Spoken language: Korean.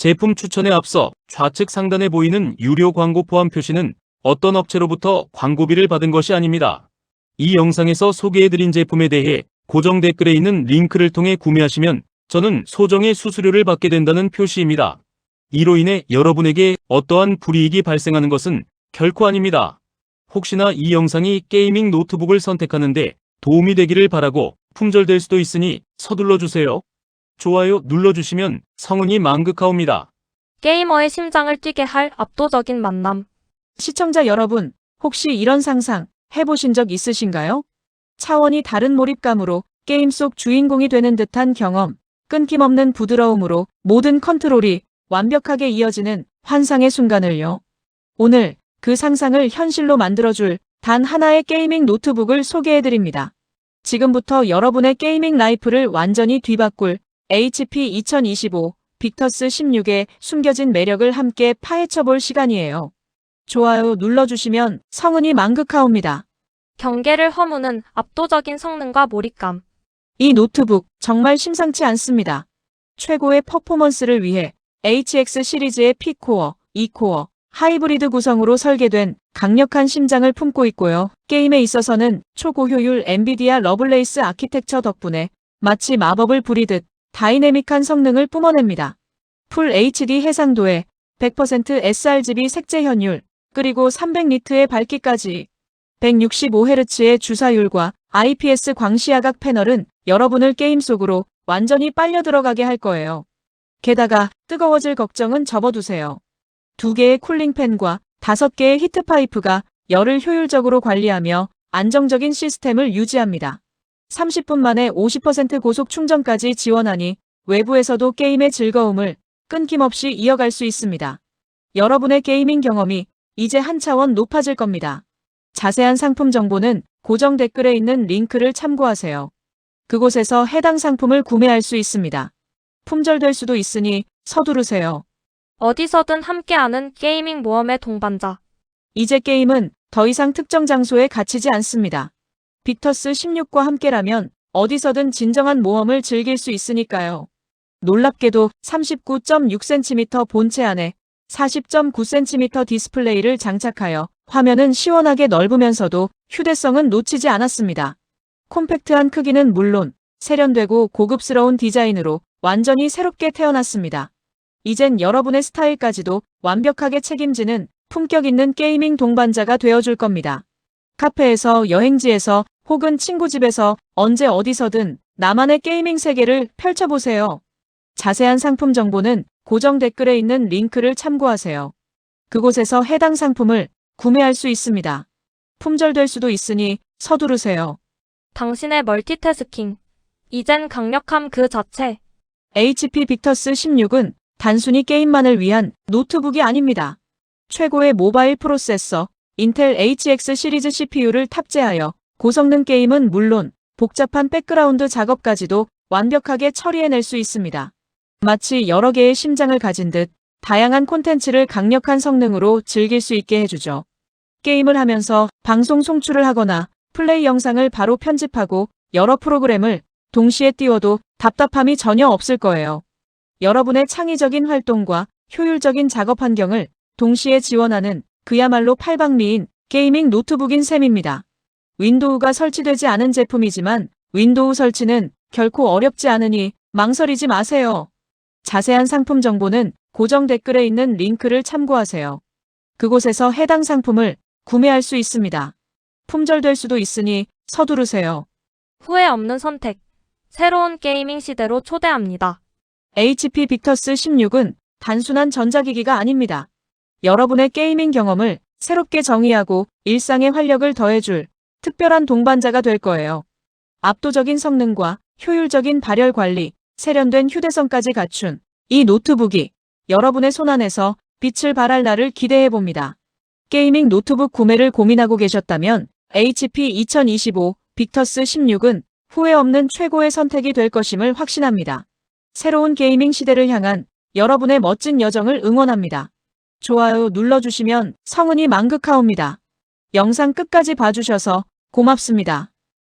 제품 추천에 앞서 좌측 상단에 보이는 유료 광고 포함 표시는 어떤 업체로부터 광고비를 받은 것이 아닙니다. 이 영상에서 소개해드린 제품에 대해 고정 댓글에 있는 링크를 통해 구매하시면 저는 소정의 수수료를 받게 된다는 표시입니다. 이로 인해 여러분에게 어떠한 불이익이 발생하는 것은 결코 아닙니다. 혹시나 이 영상이 게이밍 노트북을 선택하는데 도움이 되기를 바라고 품절될 수도 있으니 서둘러 주세요. 좋아요 눌러주시면 성은이 만극하옵니다. 게이머의 심장을 뛰게 할 압도적인 만남. 시청자 여러분, 혹시 이런 상상 해보신 적 있으신가요? 차원이 다른 몰입감으로 게임 속 주인공이 되는 듯한 경험, 끊김없는 부드러움으로 모든 컨트롤이 완벽하게 이어지는 환상의 순간을요. 오늘 그 상상을 현실로 만들어줄 단 하나의 게이밍 노트북을 소개해드립니다. 지금부터 여러분의 게이밍 라이프를 완전히 뒤바꿀 HP 2025 빅터스 16의 숨겨진 매력을 함께 파헤쳐볼 시간이에요. 좋아요 눌러주시면 성은이 만극하옵니다. 경계를 허무는 압도적인 성능과 몰입감. 이 노트북 정말 심상치 않습니다. 최고의 퍼포먼스를 위해 HX 시리즈의 P코어, E코어, 하이브리드 구성으로 설계된 강력한 심장을 품고 있고요. 게임에 있어서는 초고효율 엔비디아 러블레이스 아키텍처 덕분에 마치 마법을 부리듯 다이내믹한 성능을 뿜어냅니다. 풀 HD 해상도에 100% sRGB 색재 현율, 그리고 300니트의 밝기까지 165Hz의 주사율과 IPS 광시야각 패널은 여러분을 게임 속으로 완전히 빨려 들어가게 할 거예요. 게다가 뜨거워질 걱정은 접어두세요. 두 개의 쿨링팬과 다섯 개의 히트파이프가 열을 효율적으로 관리하며 안정적인 시스템을 유지합니다. 30분 만에 50% 고속 충전까지 지원하니 외부에서도 게임의 즐거움을 끊김없이 이어갈 수 있습니다. 여러분의 게이밍 경험이 이제 한 차원 높아질 겁니다. 자세한 상품 정보는 고정 댓글에 있는 링크를 참고하세요. 그곳에서 해당 상품을 구매할 수 있습니다. 품절될 수도 있으니 서두르세요. 어디서든 함께하는 게이밍 모험의 동반자. 이제 게임은 더 이상 특정 장소에 갇히지 않습니다. 빅터스 16과 함께라면 어디서든 진정한 모험을 즐길 수 있으니까요. 놀랍게도 39.6cm 본체 안에 40.9cm 디스플레이를 장착하여 화면은 시원하게 넓으면서도 휴대성은 놓치지 않았습니다. 콤팩트한 크기는 물론 세련되고 고급스러운 디자인으로 완전히 새롭게 태어났습니다. 이젠 여러분의 스타일까지도 완벽하게 책임지는 품격 있는 게이밍 동반자가 되어줄 겁니다. 카페에서 여행지에서 혹은 친구 집에서 언제 어디서든 나만의 게이밍 세계를 펼쳐보세요. 자세한 상품 정보는 고정 댓글에 있는 링크를 참고하세요. 그곳에서 해당 상품을 구매할 수 있습니다. 품절될 수도 있으니 서두르세요. 당신의 멀티태스킹. 이젠 강력함 그 자체. HP 빅터스 16은 단순히 게임만을 위한 노트북이 아닙니다. 최고의 모바일 프로세서 인텔 HX 시리즈 CPU를 탑재하여 고성능 게임은 물론 복잡한 백그라운드 작업까지도 완벽하게 처리해낼 수 있습니다. 마치 여러 개의 심장을 가진 듯 다양한 콘텐츠를 강력한 성능으로 즐길 수 있게 해주죠. 게임을 하면서 방송 송출을 하거나 플레이 영상을 바로 편집하고 여러 프로그램을 동시에 띄워도 답답함이 전혀 없을 거예요. 여러분의 창의적인 활동과 효율적인 작업 환경을 동시에 지원하는 그야말로 팔방미인 게이밍 노트북인 셈입니다. 윈도우가 설치되지 않은 제품이지만 윈도우 설치는 결코 어렵지 않으니 망설이지 마세요. 자세한 상품 정보는 고정 댓글에 있는 링크를 참고하세요. 그곳에서 해당 상품을 구매할 수 있습니다. 품절될 수도 있으니 서두르세요. 후회 없는 선택. 새로운 게이밍 시대로 초대합니다. HP 빅터스 16은 단순한 전자기기가 아닙니다. 여러분의 게이밍 경험을 새롭게 정의하고 일상에 활력을 더해줄 특별한 동반자가 될 거예요. 압도적인 성능과 효율적인 발열 관리, 세련된 휴대성까지 갖춘 이 노트북이 여러분의 손안에서 빛을 발할 날을 기대해 봅니다. 게이밍 노트북 구매를 고민하고 계셨다면 HP 2025 빅터스 16은 후회 없는 최고의 선택이 될 것임을 확신합니다. 새로운 게이밍 시대를 향한 여러분의 멋진 여정을 응원합니다. 좋아요 눌러주시면 성은이 만극하옵니다. 영상 끝까지 봐주셔서 고맙습니다.